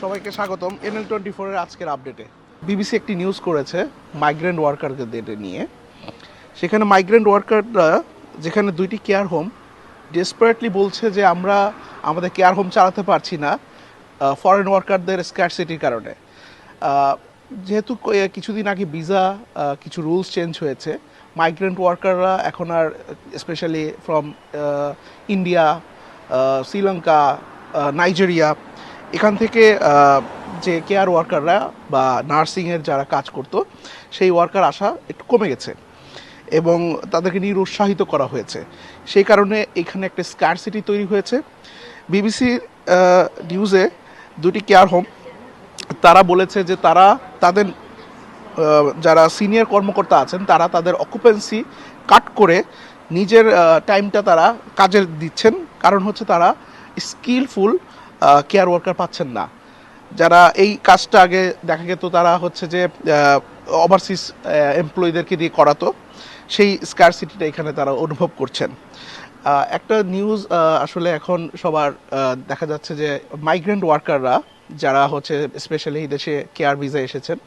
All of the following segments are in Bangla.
সবাইকে স্বাগতম এনএল টোয়েন্টি ফোরের আজকের আপডেটে বিবিসি একটি নিউজ করেছে মাইগ্রেন্ট ওয়ার্কারদের নিয়ে। সেখানে মাইগ্রেন্ট ওয়ার্কাররা যেখানে দুইটি কেয়ার হোম ডেসপারেটলি বলছে যে আমরা আমাদের কেয়ার হোম চালাতে পারছি না ফরেন ওয়ার্কারদের স্ক্যারসিটির কারণে। যেহেতু কিছুদিন আগে ভিসা কিছু রুলস চেঞ্জ হয়েছে মাইগ্রেন্ট ওয়ার্কাররা এখন আর specially from India Sri Lanka Nigeria এখান থেকে যে কেয়ার ওয়ার্কাররা বা নার্সিংয়ের যারা কাজ করতো, সেই ওয়ার্কার আসা একটু কমে গেছে এবং তাদেরকে নিরুৎসাহিত করা হয়েছে। সেই কারণে এখানে একটা স্কারসিটি তৈরি হয়েছে। বিবিসি নিউজে দুটি কেয়ার হোম তারা বলেছে যে তারা তাদের যারা সিনিয়র কর্মকর্তা আছেন, তারা তাদের অকুপেন্সি কাট করে নিজের টাইমটা তারা কাজে দিচ্ছেন। কারণ হচ্ছে তারা স্কিলফুল কেয়ার ওয়ার্কার পাচ্ছেন না। যারা এই কাজটা আগে দেখা যেত তারা হচ্ছে যে ওভারসিজ এমপ্লয়ীদেরকে দিয়ে করাতো। সেই স্কারসিটিটা এখানে তারা অনুভব করছেন। একটা নিউজ আসলে এখন সবার দেখা যাচ্ছে যে মাইগ্রেন্ট ওয়ার্কাররা যারা হচ্ছে স্পেশালি এই দেশে কেয়ার ভিসা এসেছেন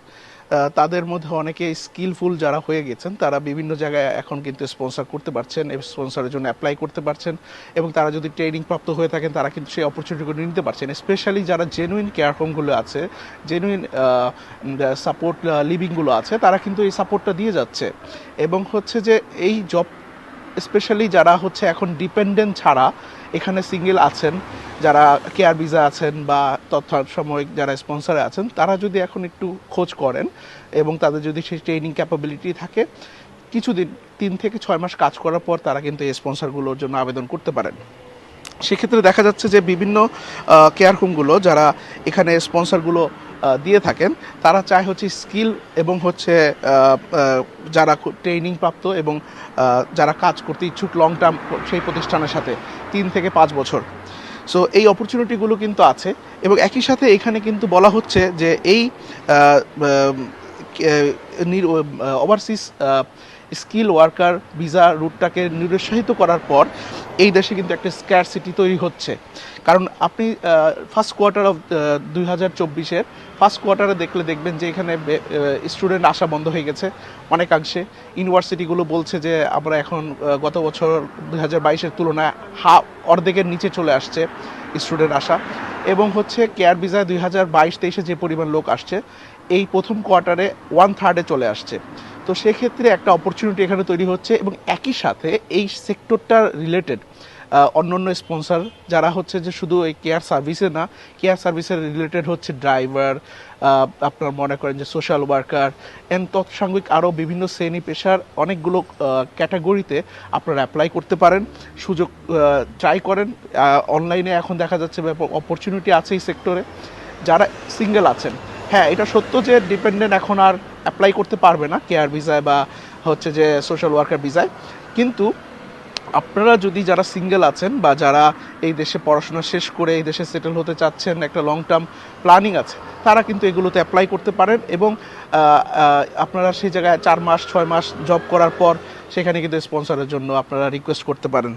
তাদের মধ্যে অনেকে স্কিলফুল যারা হয়ে গেছেন, তারা বিভিন্ন জায়গায় এখন কিন্তু স্পন্সর করতে পারছেন স্পন্সরের জন্য অ্যাপ্লাই করতে পারছেন এবং তারা যদি ট্রেনিং প্রাপ্ত হয়ে থাকেন, তারা কিন্তু সেই অপরচুনিটিগুলো নিতে পারছেন। স্পেশালি যারা জেনুইন কেয়ার হোমগুলো আছে জেনুইন সাপোর্ট লিভিংগুলো আছে, তারা কিন্তু এই সাপোর্টটা দিয়ে যাচ্ছে। এবং হচ্ছে যে এই জব স্পেশালি যারা হচ্ছে এখন ডিপেন্ডেন্ট ছাড়া এখানে সিঙ্গেল আছেন, যারা কেয়ার ভিসা আছেন বা তৎসাময়িক যারা স্পন্সরে আছেন, তারা যদি এখন একটু খোঁজ করেন এবং তাদের যদি সেই ট্রেনিং ক্যাপাবিলিটি থাকে, কিছুদিন, তিন থেকে ছয় মাস কাজ করার পর তারা কিন্তু এই স্পন্সরগুলোর জন্য আবেদন করতে পারেন। সেক্ষেত্রে দেখা যাচ্ছে যে বিভিন্ন কেয়ার হোমগুলো যারা এখানে স্পন্সরগুলো দিয়ে থাকেন, তারা চায় হচ্ছে স্কিল এবং হচ্ছে যারা ট্রেনিং প্রাপ্ত এবং যারা কাজ করতে ইচ্ছুক লং টার্ম সেই প্রতিষ্ঠানের সাথে তিন থেকে পাঁচ বছর। সো এই অপরচুনিটিগুলো কিন্তু আছে এবং একই সাথে এখানে কিন্তু বলা হচ্ছে যে এই ওভারসিজ স্কিল ওয়ার্কার ভিসা রুটটাকে নিরুৎসাহিত করার পর এই দেশে কিন্তু একটা স্ক্যার সিটি তৈরি হচ্ছে। কারণ আপনি ফার্স্ট কোয়ার্টার অফ দুই হাজার চব্বিশের ফার্স্ট কোয়ার্টারে দেখলে দেখবেন যে এখানে স্টুডেন্ট আসা বন্ধ হয়ে গেছে অনেকাংশে। ইউনিভার্সিটিগুলো বলছে যে আমরা এখন গত বছর দুই হাজার বাইশের তুলনায় হা অর্ধেকের নিচে চলে আসছে স্টুডেন্ট আসা। এবং হচ্ছে কেয়ার ভিসায় দুই হাজার বাইশ তেইশে যে পরিমাণ লোক আসছে, এই প্রথম কোয়ার্টারে ওয়ান থার্ডে চলে আসছে। তো সেক্ষেত্রে একটা অপরচুনিটি এখানে তৈরি হচ্ছে এবং একই সাথে এই সেক্টরটার রিলেটেড অন্য অন্য স্পন্সর যারা হচ্ছে যে শুধু এই কেয়ার সার্ভিসে না কেয়ার সার্ভিসের রিলেটেড হচ্ছে ড্রাইভার আপনার মনে করেন যে সোশ্যাল ওয়ার্কার অ্যান্ড তৎসাঙ্গিক আরও বিভিন্ন শ্রেণি পেশার অনেকগুলো ক্যাটাগরিতে আপনারা অ্যাপ্লাই করতে পারেন, সুযোগ ট্রাই করেন। অনলাইনে এখন দেখা যাচ্ছে অপরচুনিটি আছে এই সেক্টরে যারা সিঙ্গেল আছেন হ্যাঁ এটা সত্য যে ডিপেন্ডেন্ট এখন আর অ্যাপ্লাই করতে পারবে না কেয়ার ভিসায় বা হচ্ছে যে সোশ্যাল ওয়ার্কার ভিসায় কিন্তু আপনারা যদি যারা সিঙ্গেল আছেন বা যারা এই দেশে পড়াশোনা শেষ করে এই দেশে সেটেল হতে চাচ্ছেন, একটা লং টার্ম প্ল্যানিং আছে, তারা কিন্তু এগুলোতে অ্যাপ্লাই করতে পারেন এবং আপনারা সেই জায়গায় চার মাস, ছয় মাস জব করার পর সেখানে কিন্তু স্পন্সরের জন্য আপনারা রিকোয়েস্ট করতে পারেন।